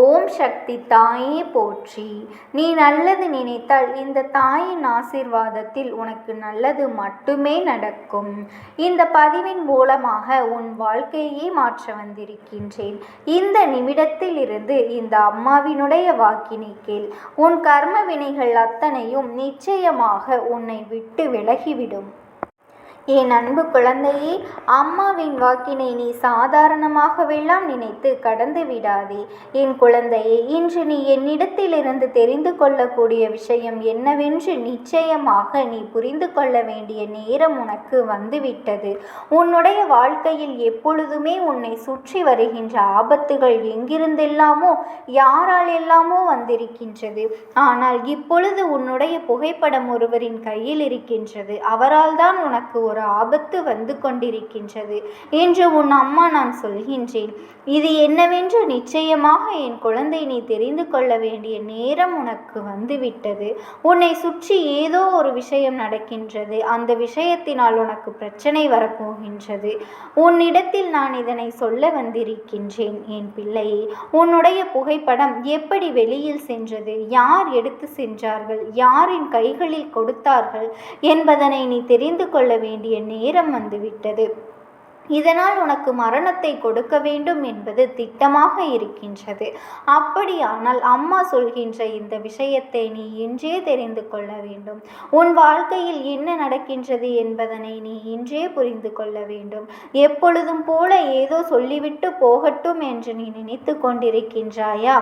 ஓம் சக்தி தாயே போற்றி. நீ நல்லது நினைத்தால் இந்த தாயின் ஆசீர்வாதத்தில் உனக்கு நல்லது மட்டுமே நடக்கும். இந்த பதிவின் மூலமாக உன் வாழ்க்கையை மாற்ற வந்திருக்கின்றேன். இந்த நிமிடத்தில் இருந்து இந்த அம்மாவினுடைய வாக்கினை கேள். உன் கர்ம வினைகள் அத்தனையும் நிச்சயமாக உன்னை விட்டு விலகிவிடும். என் அன்பு குழந்தையே அம்மாவின் வாக்கினை நீ சாதாரணமாகவெல்லாம் நினைத்து கடந்து விடாதே. என் குழந்தையே இன்று நீ என்னிடத்திலிருந்து தெரிந்து கொள்ளக்கூடிய விஷயம் என்னவென்று நிச்சயமாக நீ புரிந்து கொள்ள வேண்டிய நேரம் உனக்கு வந்துவிட்டது. உன்னுடைய வாழ்க்கையில் எப்பொழுதுமே உன்னை சுற்றி வருகின்ற ஆபத்துகள் எங்கிருந்தெல்லாமோ யாரால் எல்லாமோ வந்திருக்கின்றது. ஆனால் இப்பொழுது உன்னுடைய புகைப்படம் ஒருவரின் கையில் இருக்கின்றது. அவரால் தான் உனக்கு ஒரு ஆபத்து வந்து கொண்டிருக்கின்றது என்று உன் அம்மா நான் சொல்கின்றேன். இது என்னவென்று நிச்சயமாக என் குழந்தை நீ தெரிந்து கொள்ள வேண்டிய நேரம் உனக்கு வந்துவிட்டது. உன்னை சுற்றி ஏதோ ஒரு விஷயம் நடக்கின்றது. அந்த விஷயத்தினால் உனக்கு பிரச்சனை வரப்போகின்றது. உன்னிடத்தில் நான் இதனை சொல்ல வந்திருக்கின்றேன் என் பிள்ளையே. உன்னுடைய புகைப்படம் எப்படி வெளியில் சென்றது? யார் எடுத்து சென்றார்கள்? யாரின் கைகளில் கொடுத்தார்கள்? என்பதனை நீ தெரிந்து கொள்ள வேண்டிய நேரம் வந்துவிட்டது இதனால் உனக்கு மரணத்தை கொடுக்க வேண்டும் என்பது திட்டமாக இருக்கின்றது. அப்படியானால் அம்மா சொல்கின்ற இந்த விஷயத்தை நீ இன்றே தெரிந்து கொள்ள வேண்டும். உன் வாழ்க்கையில் என்ன நடக்கின்றது என்பதனை நீ இன்றே புரிந்து கொள்ள வேண்டும். எப்பொழுதும் போல ஏதோ சொல்லிவிட்டு போகட்டும் என்று நீ நினைத்து கொண்டிருக்கின்றாயா?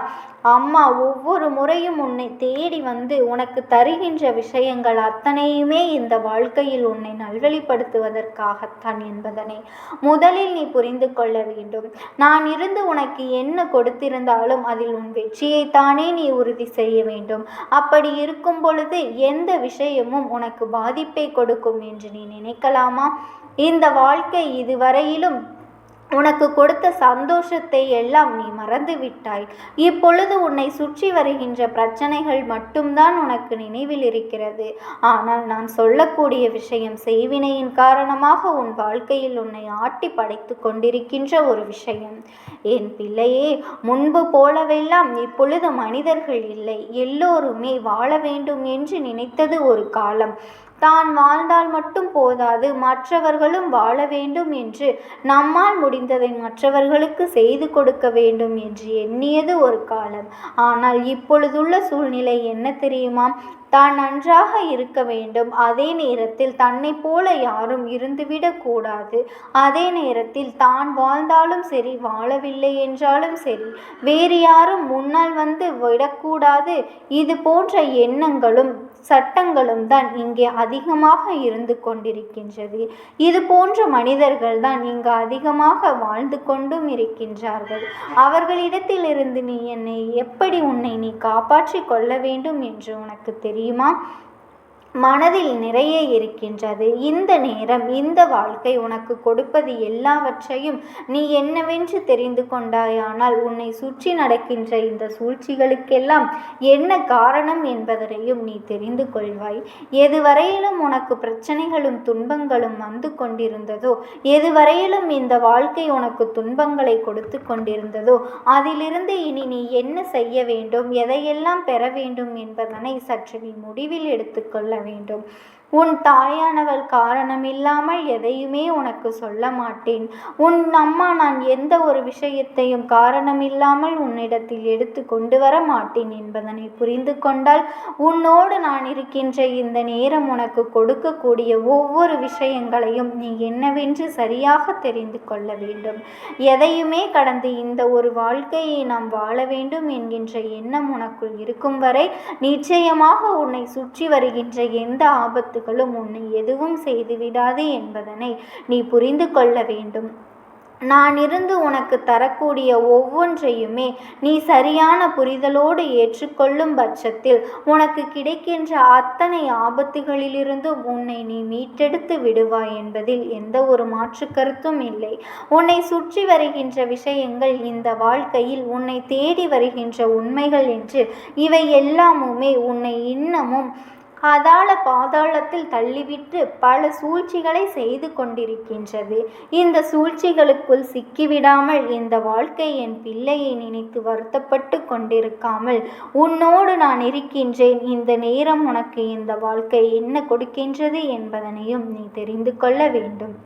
அம்மா ஒவ்வொரு முறையும் உன்னை தேடி வந்து உனக்கு தருகின்ற விஷயங்கள் அத்தனையுமே இந்த வாழ்க்கையில் உன்னை நல்வழிப்படுத்துவதற்காகத்தான் என்பதனை. முதலில் நீ புரிந்து கொள்ள வேண்டும். நான் இருந்து உனக்கு என்ன கொடுத்திருந்தாலும் அதில் உன் வெற்றியைத்தானே நீ உறுதி செய்ய வேண்டும். அப்படி இருக்கும் பொழுது எந்த விஷயமும் உனக்கு பாதிப்பை கொடுக்கும் என்று நீ நினைக்கலாமா? இந்த வாழ்க்கை இதுவரையிலும் உனக்கு கொடுத்த சந்தோஷத்தை எல்லாம் நீ மறந்து விட்டாய் இப்பொழுது உன்னை சுற்றி வருகின்ற பிரச்சனைகள் மட்டும்தான் உனக்கு நினைவில் இருக்கிறது. ஆனால் நான் சொல்லக்கூடிய விஷயம் செய்வினையின் காரணமாக உன் வாழ்க்கையில் உன்னை ஆட்டி படைத்து கொண்டிருக்கின்ற ஒரு விஷயம். என் பிள்ளையே முன்பு போலவெல்லாம் இப்பொழுது மனிதர்கள் இல்லை. எல்லோருமே வாழ வேண்டும் என்று நினைத்தது ஒரு காலம். தான் வாழ்ந்தால் மட்டும் போதாது மற்றவர்களும் வாழ வேண்டும் என்று நம்மால் முடிந்ததை மற்றவர்களுக்கு செய்து கொடுக்க வேண்டும் என்று எண்ணியது ஒரு காலம். ஆனால் இப்பொழுதுள்ள சூழ்நிலை என்ன தெரியுமா? தான் நன்றாக இருக்க வேண்டும். அதே நேரத்தில் தன்னை போல யாரும் இருந்துவிடக்கூடாது அதே நேரத்தில் தான் வாழ்ந்தாலும் சரி வாழவில்லை என்றாலும் சரி வேறு யாரும் முன்னால் வந்து விடக்கூடாது. இது போன்ற எண்ணங்களும் சட்டங்களும் தான் இங்கே அதிகமாக இருந்து கொண்டிருக்கின்றது. இது போன்ற மனிதர்கள் தான் இங்கு அதிகமாக வாழ்ந்து கொண்டும் இருக்கின்றார்கள். அவர்களிடத்திலிருந்து நீ என்னை எப்படி உன்னை நீ காப்பாற்றி கொள்ள வேண்டும் என்று உனக்கு தெரியுமா? மனதில் நிறைய இருக்கின்றது. இந்த நேரம் இந்த வாழ்க்கை உனக்கு கொடுப்பது எல்லாவற்றையும் நீ என்னவென்று தெரிந்து கொண்டாயானால் உன்னை சுற்றி நடக்கின்ற இந்த சூழ்ச்சிகளுக்கெல்லாம் என்ன காரணம் என்பதனையும் நீ தெரிந்து கொள்வாய். எதுவரையிலும் உனக்கு பிரச்சனைகளும் துன்பங்களும் வந்து கொண்டிருந்ததோ எதுவரையிலும் இந்த வாழ்க்கை உனக்கு துன்பங்களை கொடுத்து கொண்டிருந்ததோ அதிலிருந்து இனி நீ என்ன செய்ய வேண்டும் எதையெல்லாம் பெற வேண்டும் என்பதனை சற்று நீ முடிவில் எடுத்துக்கொள்ள வேண்டும். உன் தாயானவள் காரணமில்லாமல் எதையுமே உனக்கு சொல்ல மாட்டேன். உன் அம்மா நான் எந்த ஒரு விஷயத்தையும் காரணமில்லாமல் உன்னிடத்தில் எடுத்து கொண்டு வர மாட்டேன் என்பதனை புரிந்து கொண்டால் உன்னோடு நான் இருக்கின்ற இந்த நேரம் உனக்கு கொடுக்கக்கூடிய ஒவ்வொரு விஷயங்களையும் நீ என்னவென்று சரியாக தெரிந்து கொள்ள வேண்டும். எதையுமே கடந்து இந்த ஒரு வாழ்க்கையை நாம் வாழ வேண்டும் என்கின்ற எண்ணம் உனக்குள் இருக்கும் வரை நிச்சயமாக உன்னை சுற்றி வருகின்ற எந்த ஆபத்து ஆபத்துகளும் உன்னை எதுவும் செய்துவிடாது என்பதனை நீ புரிந்து கொள்ள வேண்டும். நான் இருந்து உனக்கு தரக்கூடிய ஒவ்வொன்றையுமே நீ சரியான புரிதலோடு ஏற்றுக்கொள்ளும் பட்சத்தில் உனக்கு கிடைக்கின்ற அத்தனை ஆபத்துகளிலிருந்தும் உன்னை நீ மீட்டெடுத்து விடுவாய் என்பதில் எந்த ஒரு மாற்று கருத்தும் இல்லை. உன்னை சுற்றி வருகின்ற விஷயங்கள் இந்த வாழ்க்கையில் உன்னை தேடி வருகின்ற உண்மைகள் என்று இவை எல்லாமுமே உன்னை இன்னமும் அதாள பாதாளத்தில் தள்ளிவிட்டு பல சூழ்ச்சிகளை செய்து கொண்டிருக்கின்றது. இந்த சூழ்ச்சிகளுக்குள் சிக்கிவிடாமல் இந்த வாழ்க்கை என் பிள்ளையை நினைத்து வருத்தப்பட்டு கொண்டிருக்காமல் உன்னோடு நான் இருக்கின்றேன். இந்த நேரம் உனக்கு இந்த வாழ்க்கை என்ன கொடுக்கின்றது என்பதனையும் நீ தெரிந்து கொள்ள வேண்டும்.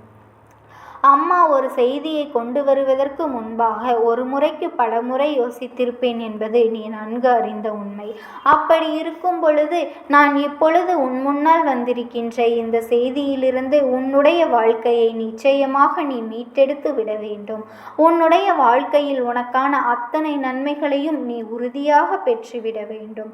அம்மா ஒரு செய்தியை கொண்டு வருவதற்கு முன்பாக ஒரு முறைக்கு பல முறை யோசித்திருப்பேன் என்பது நீ நன்கு அறிந்த உண்மை. அப்படி இருக்கும் பொழுது நான் இப்பொழுது உன் முன்னால் வந்திருக்கின்ற இந்த செய்தியிலிருந்து உன்னுடைய வாழ்க்கையை நிச்சயமாக நீ மீட்டெடுத்து விட வேண்டும். உன்னுடைய வாழ்க்கையில் உனக்கான அத்தனை நன்மைகளையும் நீ உறுதியாக பெற்றுவிட வேண்டும்.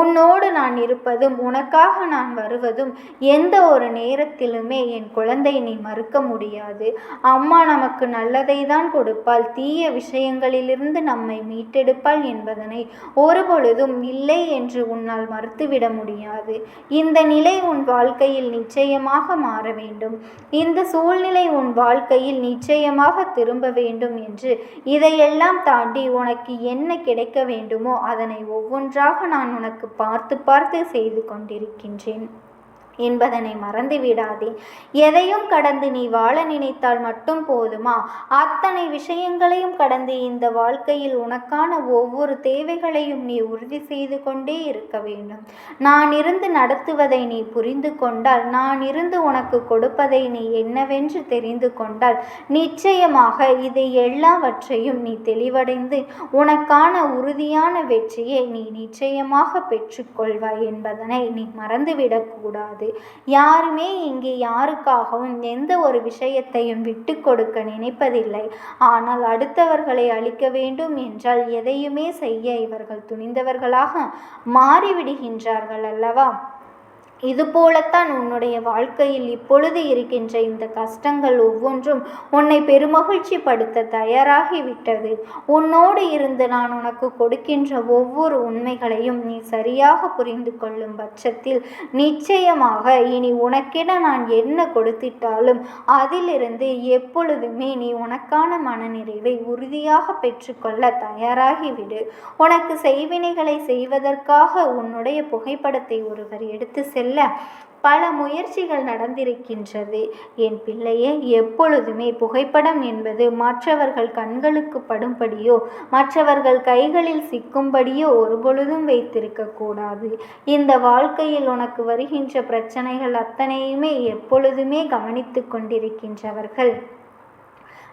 உன்னோடு நான் இருப்பதும் உனக்காக நான் வருவதும் எந்த ஒரு நேரத்திலுமே என் குழந்தை நீ மறுக்க முடியாது. அம்மா நமக்கு நல்லதை தான் கொடுப்பாள். தீய விஷயங்களிலிருந்து நம்மை மீட்டெடுப்பாள் என்பதனை ஒருபொழுதும் இல்லை என்று உன்னால் மறுத்துவிட முடியாது. இந்த நிலை உன் வாழ்க்கையில் நிச்சயமாக மாற வேண்டும். இந்த சூழ்நிலை உன் வாழ்க்கையில் நிச்சயமாக திரும்ப வேண்டும் என்று இதையெல்லாம் தாண்டி உனக்கு என்ன கிடைக்க வேண்டுமோ அதனை ஒவ்வொன்றாக நான் உனக்கு பார்த்து பார்த்து செய்து கொண்டிருக்கின்றேன். என்பதனை மறந்து விடாதே. எதையும் கடந்து நீ வாழ நினைத்தால் மட்டும் போதுமா? அத்தனை விஷயங்களையும் கடந்து இந்த வாழ்க்கையில் உனக்கான ஒவ்வொரு தேவைகளையும் நீ உறுதி செய்து கொண்டே இருக்க வேண்டும். நான் இருந்து நடத்துவதை நீ புரிந்து கொண்டால் நான் இருந்து உனக்கு கொடுப்பதை நீ என்னவென்று தெரிந்து கொண்டால் நிச்சயமாக இதை எல்லாவற்றையும் நீ தெளிவடைந்து உனக்கான உறுதியான வெற்றியை நீ நிச்சயமாக பெற்றுக்கொள்வாய் என்பதனை நீ மறந்துவிடக்கூடாது. யாருமே இங்கே யாருக்காகவும் எந்த ஒரு விஷயத்தையும் விட்டு கொடுக்க நினைப்பதில்லை. ஆனால் அடுத்தவர்களை அழிக்க வேண்டும் என்றால் எதையுமே செய்ய இவர்கள் துணிந்தவர்களாக மாறிவிடுகின்றார்கள் அல்லவா? இது போலத்தான் உன்னுடைய வாழ்க்கையில் இப்பொழுது இருக்கின்ற இந்த கஷ்டங்கள் ஒவ்வொன்றும் உன்னை பெருமகிழ்ச்சி படுத்த தயாராகிவிட்டது. உன்னோடு இருந்து நான் உனக்கு கொடுக்கின்ற ஒவ்வொரு உண்மைகளையும் நீ சரியாக புரிந்து கொள்ளும் பட்சத்தில் நிச்சயமாக இனி உனக்கென நான் என்ன கொடுத்திட்டாலும் அதிலிருந்து எப்பொழுதுமே நீ உனக்கான மனநிறைவை உறுதியாக பெற்றுக்கொள்ள தயாராகிவிடு. உனக்கு செய்வினைகளை செய்வதற்காக உன்னுடைய புகைப்படத்தை ஒருவர் எடுத்து செல்ல செல்ல பல முயற்சிகள் நடந்திருக்கின்றது. என் பிள்ளையே எப்பொழுதுமே புகைப்படம் என்பது மற்றவர்கள் கண்களுக்கு படும்படியோ மற்றவர்கள் கைகளில் சிக்கும்படியோ ஒருபொழுதும் வைத்திருக்க கூடாது. இந்த வாழ்க்கையில் உனக்கு வருகின்ற பிரச்சனைகள் அத்தனையுமே எப்பொழுதுமே கவனித்து கொண்டிருக்கின்றவர்கள்.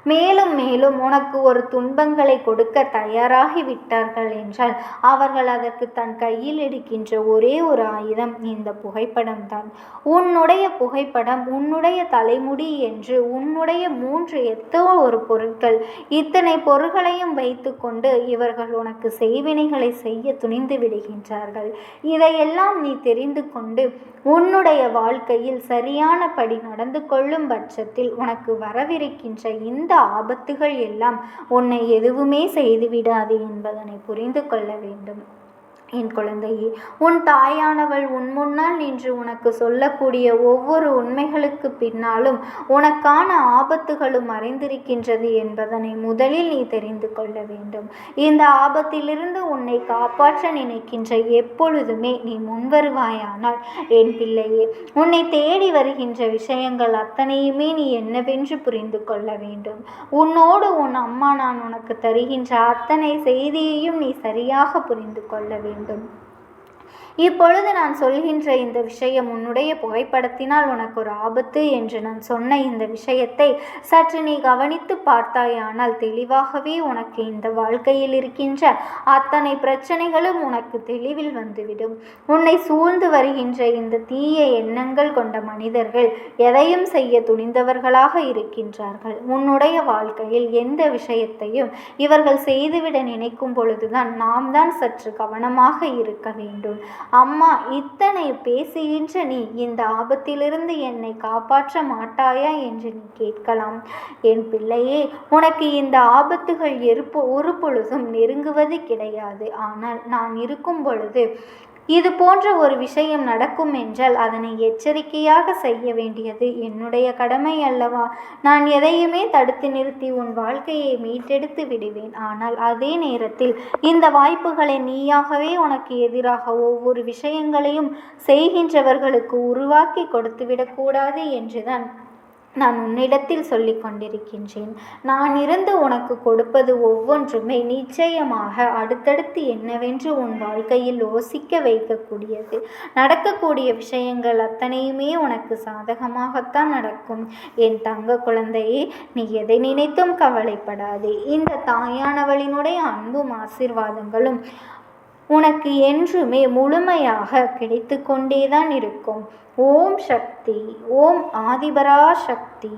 மேலும் மேலும் உனக்கு ஒரு துன்பங்களை கொடுக்க தயாராகி விட்டார்கள் என்றால் அவர்கள் அதற்கு தன் கையில் எடுக்கின்ற ஒரே ஒரு ஆயுதம் இந்த புகைப்படம் தான். உன்னுடைய புகைப்படம் உன்னுடைய தலைமுடி என்று உன்னுடைய மூன்று எத்தோ ஒரு பொருட்கள். இத்தனை பொருள்களையும் வைத்துக்கொண்டு இவர்கள் உனக்கு செய்வினைகளை செய்ய துணிந்து விடுகின்றார்கள். இதையெல்லாம் நீ தெரிந்து கொண்டு உன்னுடைய வாழ்க்கையில் சரியானபடி நடந்து கொள்ளும் பட்சத்தில் உனக்கு வரவிருக்கின்ற இந்த ஆபத்துகள் எல்லாம் உன்னை எதுவுமே செய்துவிடாது என்பதனை புரிந்து கொள்ள வேண்டும். என் குழந்தையே உன் தாயானவள் உன் முன்னால் நின்று உனக்கு சொல்லக்கூடிய ஒவ்வொரு உண்மைகளுக்கு பின்னாலும் உனக்கான ஆபத்துகளும் மறைந்திருக்கின்றது என்பதனை முதலில் நீ தெரிந்து கொள்ள வேண்டும். இந்த ஆபத்திலிருந்து உன்னை காப்பாற்ற நினைக்கின்ற எப்பொழுதுமே நீ முன்வருவாயானால் என் பிள்ளையே உன்னை தேடி வருகின்ற விஷயங்கள் அத்தனையுமே நீ என்னவென்று புரிந்து கொள்ள வேண்டும். உன்னோடு உன் அம்மா நான் உனக்கு தருகின்ற அத்தனை செய்தியையும் நீ சரியாக புரிந்து கொள்ள வேண்டும். வேண்டும். இப்பொழுது நான் சொல்கின்ற இந்த விஷயம் உன்னுடைய புகைப்படத்தினால் உனக்கு ஒரு ஆபத்து என்று நான் சொன்ன இந்த விஷயத்தை சற்று நீ கவனித்து பார்த்தாயானால் தெளிவாகவே உனக்கு இந்த வாழ்க்கையில் இருக்கின்ற அத்தனை பிரச்சனைகளும் உனக்கு தெளிவில் வந்துவிடும். உன்னை சூழ்ந்து வருகின்ற இந்த தீய எண்ணங்கள் கொண்ட மனிதர்கள் எதையும் செய்ய துணிந்தவர்களாக இருக்கின்றார்கள். உன்னுடைய வாழ்க்கையில் எந்த விஷயத்தையும் இவர்கள் செய்துவிட நினைக்கும் பொழுதுதான் நாம் தான் சற்று கவனமாக இருக்க வேண்டும். அம்மா இத்தனை பேசுகின்ற நீ இந்த ஆபத்திலிருந்து என்னை காப்பாற்ற மாட்டாயா என்று நீ கேட்கலாம். என் பிள்ளையே உனக்கு இந்த ஆபத்துகள் எருப்பு ஒரு பொழுதும் நெருங்குவது கிடையாது. ஆனால் நான் இருக்கும் பொழுது இது போன்ற ஒரு விஷயம் நடக்கும் என்றால் அதனை எச்சரிக்கையாக செய்ய வேண்டியது என்னுடைய கடமை அல்லவா? நான் எதையுமே தடுத்து நிறுத்தி உன் வாழ்க்கையை மீட்டெடுத்து விடுவேன். ஆனால் அதே நேரத்தில் இந்த வாய்ப்புகளை நீயாகவே உனக்கு எதிராக ஒவ்வொரு விஷயங்களையும் செய்கின்றவர்களுக்கு உருவாக்கி கொடுத்துவிடக்கூடாது என்றுதான் நான் உன்னிடத்தில் சொல்லிக் கொண்டிருக்கின்றேன். நான் இருந்து உனக்கு கொடுப்பது ஒவ்வொன்றுமே நிச்சயமாக அடுத்தடுத்து என்னவென்று உன் வாழ்க்கையில் யோசிக்க வைக்கக்கூடியது. நடக்கக்கூடிய விஷயங்கள் அத்தனையுமே உனக்கு சாதகமாகத்தான் நடக்கும். என் தங்க குழந்தையே நீ எதை நினைத்தும் கவலைப்படாதே. இந்த தாயானவளினுடைய அன்பும் ஆசிர்வாதங்களும் உனக்கு என்றுமே முழுமையாக கிடைத்து கொண்டேதான் இருக்கும். ஓம் சக்தி ஓம் ஆதிபரா சக்தி